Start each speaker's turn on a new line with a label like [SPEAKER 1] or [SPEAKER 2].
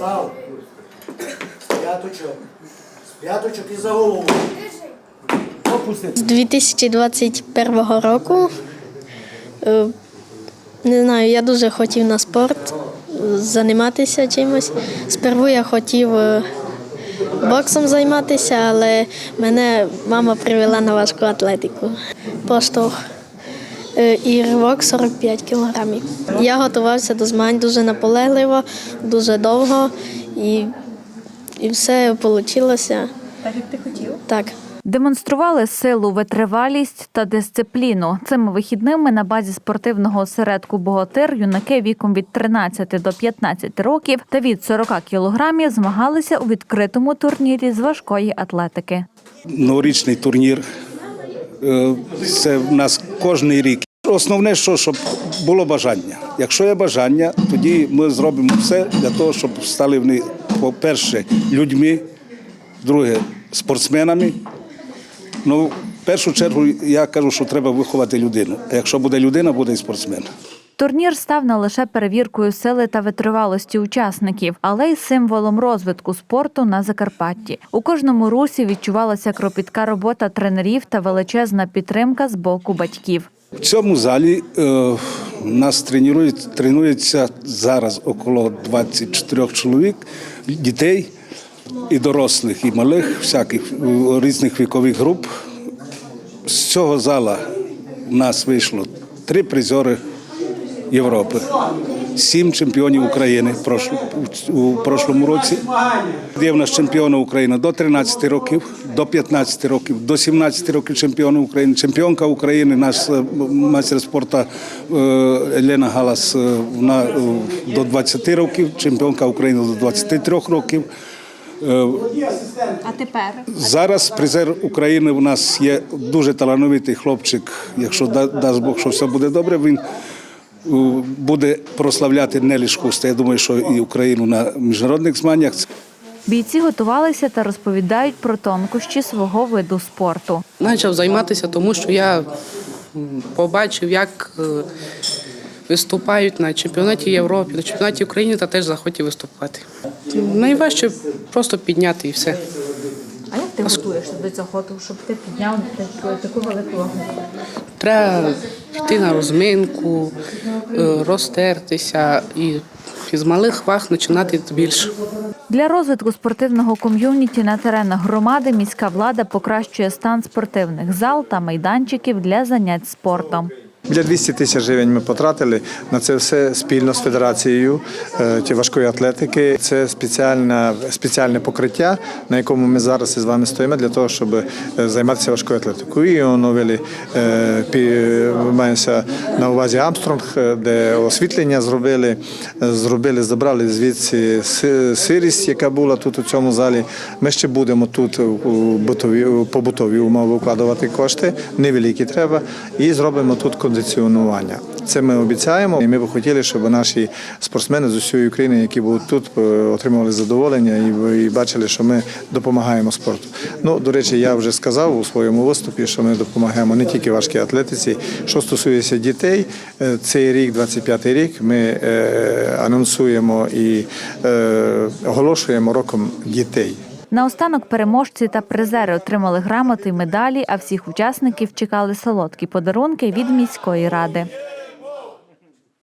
[SPEAKER 1] Став. П'яточок. П'яточок і за голову.
[SPEAKER 2] З 2021 року. е, Не знаю, я дуже хотів на спорт е, займатися чимось. Сперву я хотів е, боксом займатися, але мене мама привела на важку атлетику. Поштовх і ривок 45 кілограмів. Я готувався до змагань дуже наполегливо, дуже довго і, і все вийшло.
[SPEAKER 3] Так як ти хотів?
[SPEAKER 2] Так.
[SPEAKER 4] Демонстрували силу, витривалість та дисципліну. Цими вихідними на базі спортивного осередку Богатир юнаки віком від 13 до 15 років та від 40 кілограмів змагалися у відкритому турнірі з важкої атлетики.
[SPEAKER 5] новорічний турнір. Е, Це в нас кожен рік. Основне, що щоб було бажання. Якщо є бажання, тоді ми зробимо все для того, щоб стали вони, по-перше, людьми, друге спортсменами. Ну, в першу чергу я кажу, що треба виховати людину. А якщо буде людина, буде і спортсмен.
[SPEAKER 4] Турнір став не лише перевіркою сили та витривалості учасників, але й символом розвитку спорту на Закарпатті. У кожному русі відчувалася кропітка робота тренерів та величезна підтримка з боку батьків.
[SPEAKER 5] В цьому залі е, нас тренують, тренується зараз около 24 чоловік, дітей і дорослих, і малих, всяких е, різних вікових груп. З цього зала у нас вийшло три призори Європи, сім чемпіонів України у прошлому році. Є в нас чемпіони України до 13 років, до 15 років, до 17 років чемпіони України. Чемпіонка України, наш е, майстер спорту е, Елена Галас е, вона до 20 років, чемпіонка України до 23 років.
[SPEAKER 3] А тепер?
[SPEAKER 5] Зараз призер України у нас є дуже талановитий хлопчик. Якщо да- дасть Бог, що все буде добре, він буде прославляти не лише Хуста. Я думаю, що і Україну на міжнародних змаганнях.
[SPEAKER 4] Бійці готувалися та розповідають про тонкощі свого виду спорту.
[SPEAKER 6] Почав займатися, тому що я побачив, як е, виступають на чемпіонаті Європи, на чемпіонаті України та теж захотів виступати. Найважче просто підняти і все.
[SPEAKER 3] А як ти готуєшся до цього, щоб ти підняв таку велику вагу?
[SPEAKER 6] Треба йти на розминку, е, розтертися і з малих ваг починати більше.
[SPEAKER 4] Для розвитку спортивного ком'юніті на теренах громади міська влада покращує стан спортивних зал та майданчиків для занять спортом.
[SPEAKER 7] Біля 200 тисяч гривень ми потратили на це все спільно з федерацією е, важкої атлетики. Це спеціальне, спеціальне покриття, на якому ми зараз із вами стоїмо для того, щоб е, займатися важкою атлетикою. І оновили е, мається на увазі Амстронг, де освітлення зробили, зробили, забрали звідси сирість, яка була тут у цьому залі. Ми ще будемо тут у бутові побутові умови вкладувати кошти, невеликі треба, і зробимо тут кондиціонування. Це ми обіцяємо, і ми б хотіли, щоб наші спортсмени з усієї України, які будуть тут, е, отримували задоволення і, бачили, що ми допомагаємо спорту. Ну, до речі, я вже сказав у своєму виступі, що ми допомагаємо не тільки важкій атлетиці. Що стосується дітей, е, цей рік, 25-й рік, ми е, анонсуємо і оголошуємо роком дітей.
[SPEAKER 4] Наостанок переможці та призери отримали грамоти й медалі, а всіх учасників чекали солодкі подарунки від міської ради.